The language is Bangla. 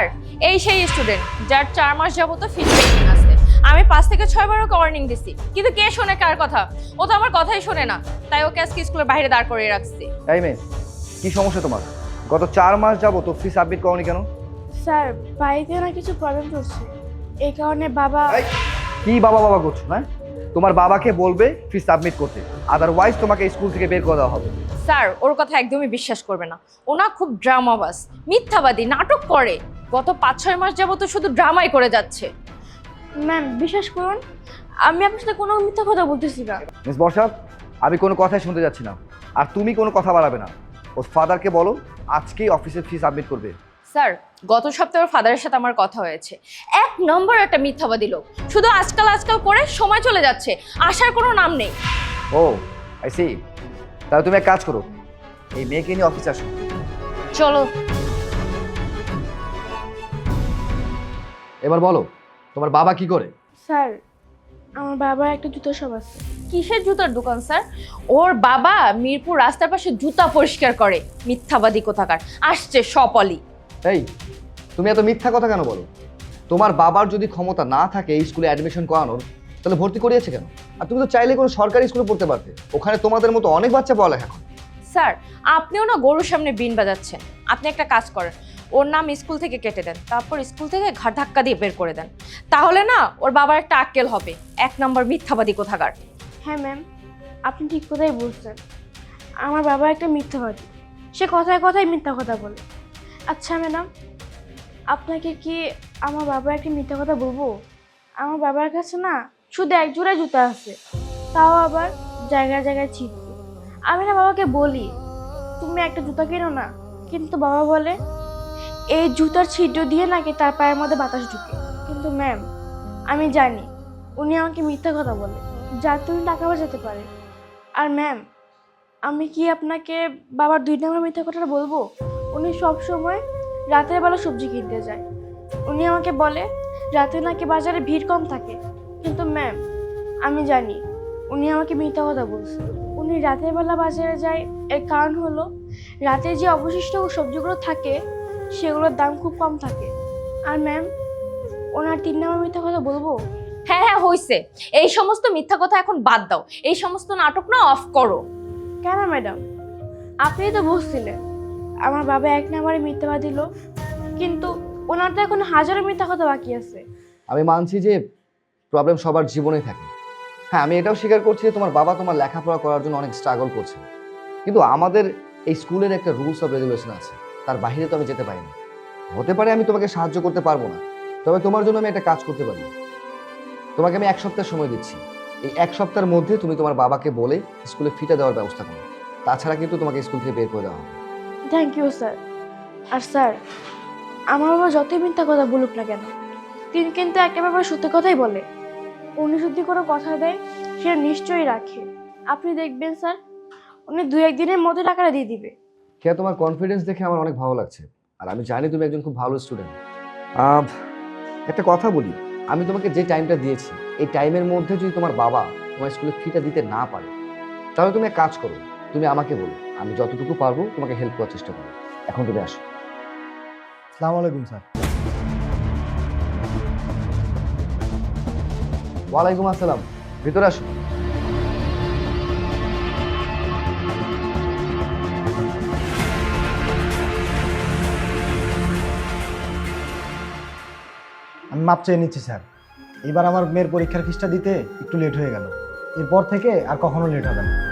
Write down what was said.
স্যার এই সেই স্টুডেন্ট যার চার মাস যাবত ফিস পেন্ডিং আছে। আমি পাঁচ থেকে ছয় বার ওকে ওয়ার্নিং দিছি। কিন্তু কে শোনে কার কথা? ও তো আমার কথাই শোনে না। তাই ওকে আজকে স্কুলের বাইরে দাঁড় করিয়ে রাখছি। এই মেয়ে কি সমস্যা তোমার? গত চার মাস যাব তো ফি সাবমিট করনি কেন? স্যার বাড়িতে না কিছু প্রবলেম চলছে। এই কারণে বাবা কি বাবা বাবা করছ হ্যাঁ? তোমার বাবাকে বলবে ফি সাবমিট করতে। আদারওয়াইজ তোমাকে স্কুল থেকে বের করে দেওয়া হবে। স্যার ওর কথা একদমই বিশ্বাস করবে না। ওনা খুব ড্রামাবাস মিথ্যাবাদী নাটক করে। গত পাঁচ ছয় মাস যাবত শুধু ড্রামাই করে যাচ্ছে। ম্যাম বিশ্বাস করুন আমি আপনার সাথে কোনো মিথ্যা কথা বলতেছি না। মিস বর্ষা আমি কোনো কথাই শুনতে যাচ্ছি না। আর তুমি কোনো কথা বাড়াবে না। ওর ফাদারকে বলো আজকেই অফিসে ফি সাবমিট করবে। স্যার গত সপ্তাহে ওর ফাদারের সাথে আমার কথা হয়েছে। এক নম্বর একটা মিথ্যাবাদী লোক। শুধু আজকাল আজকাল করে সময় চলে যাচ্ছে। আসার কোনো নাম নেই। ও আই সি তাহলে তুমি এক কাজ করো। এই মেয়েকে নিয়ে অফিসে আসো। চলো। এবার বলো তোমার বাবা কি করে? স্যার আমার বাবার একটা জুতো সব আছে। কিসের জুতোর দোকান স্যার? ওর বাবা মিরপুর রাস্তার পাশে জুতা পরিষ্কার করে। মিথ্যাবাদী কোথাকার। আসছে সপলি। এই তুমি এত মিথ্যা কথা কেন বলো? তোমার বাবার যদি ক্ষমতা না থাকে এই স্কুলে অ্যাডমিশন করানোর তাহলে ভর্তি করিয়েছে কেন? আর তুমি তো চাইলে কোনো সরকারি স্কুলে পড়তে পারতে। ওখানে তোমাদের মতো অনেক বাচ্চা পড়ালেখা করে। স্যার আপনিও না গরুর সামনে বিন বাজাচ্ছেন। আপনি একটা কাজ করেন। ওর নাম স্কুল থেকে কেটে দেন, তারপর স্কুল থেকে ঘাট ধাক্কা দিয়ে বের করে দেন। তাহলে না, ওর বাবার একটা আক্কেল হবে। এক নম্বর মিথ্যাবাদী কোথাকার। হ্যাঁ ম্যাম আপনি ঠিক কথাই বলছেন। আমার বাবা একটা মিথ্যাবাদী। সে কথায় কথায় মিথ্যা কথা বলে। আচ্ছা ম্যাডাম আপনাকে কি আমার বাবা একটা মিথ্যা কথা বলব? আমার বাবার কাছে না শুধু এক জোড়া জুতা আছে, তাও আবার জায়গায় জায়গায় ছিটকে। আমি না বাবাকে বলি, তুমি একটা জুতা কেনো না? কিন্তু বাবা বলে এই জুতার ছিদ্র দিয়ে নাকি তার পায়ের মধ্যে বাতাস ঢুকে। কিন্তু ম্যাম আমি জানি, উনি আমাকে মিথ্যা কথা বলে, যার তুমি টাকা বাঁচাতে পারে। আর ম্যাম আমি কি আপনাকে বাবার দুই নম্বর মিথ্যা কথাটা বলব? উনি সব সময় রাতের বেলা সবজি কিনতে যায়। উনি আমাকে বলে, রাতে নাকি বাজারে ভিড় কম থাকে। কিন্তু ম্যাম আমি জানি, উনি আমাকে মিথ্যা কথা বলছে। উনি রাতের বেলা বাজারে যায়, এর কারণ হলো, রাতে যে অবশিষ্ট সবজিগুলো থাকে সেগুলোর দাম খুব কম থাকে। আর ম্যাম ওনার তিন নম্বর মিথ্যা কথা বলব? হ্যাঁ হ্যাঁ হইছে। এই সমস্ত মিথ্যা কথা এখন বাদ দাও। এই সমস্ত নাটক না অফ করো। কেন ম্যাডাম আপনি তো বুঝছিলেন আমার বাবা এক নাম্বারে মিথ্যাবাদ দিল কিন্তু ওনার তো এখন হাজারো মিথ্যা কথা বাকি আছে। আমি মানছি যে প্রবলেম সবার জীবনে থাকে। হ্যাঁ আমি এটাও স্বীকার করছি যে তোমার বাবা তোমার লেখাপড়া করার জন্য অনেক স্ট্রাগল করছে। কিন্তু আমাদের এই স্কুলের একটা রুলস অফ রেগুলেশন আছে। তার বাইরে তো আমি যেতে পারি না। হতে পারে আমি তোমাকে সাহায্য করতে পারব না, তবে তোমার জন্য আমি একটা কাজ করতে পারি। তোমাকে আমি এক সপ্তাহ সময় দিচ্ছি। এই এক সপ্তাহের মধ্যে তুমি তোমার বাবাকে বলে স্কুলে ফিটা দেওয়ার ব্যবস্থা করো। তাছাড়া কিন্তু তোমাকে স্কুল থেকে বের করে দেওয়া হবে থ্যাংক ইউ স্যার আর স্যার, আমার বাবা যতই মিথ্যা কথা বলুক না কেন, তিনি কিন্তু একটা ব্যাপারে সত্যি কথাই বলে। উনি যদি কোনো কথা দেয়, সেটা নিশ্চয়ই রাখে। আপনি দেখবেন, স্যার, উনি দু একদিনের মধ্যে টাকাটা দিয়ে দিবে। কেয়া তোমার কনফিডেন্স দেখে আমার অনেক ভালো লাগছে। আর আমি জানি তুমি একজন খুব ভালো স্টুডেন্ট একটা কথা বলি। আমি তোমাকে যে টাইমটা দিয়েছি এই টাইমের মধ্যে যদি তোমার বাবা তোমার স্কুলে ফিটা দিতে না পারে তাহলে তুমি এক কাজ করো তুমি আমাকে বলো আমি যতটুকু পারব তোমাকে হেল্প করার চেষ্টা করব। এখন তুমি আসো। সালাম আলাইকুম স্যার। ওয়ালাইকুম আসসালাম। ভিতরে আসো। আমি মাপ চেয়ে নিচ্ছি, স্যার। এবার আমার মেয়ের পরীক্ষার ফিসটা দিতে একটু লেট হয়ে গেল। এরপর থেকে আর কখনো লেট হবে না।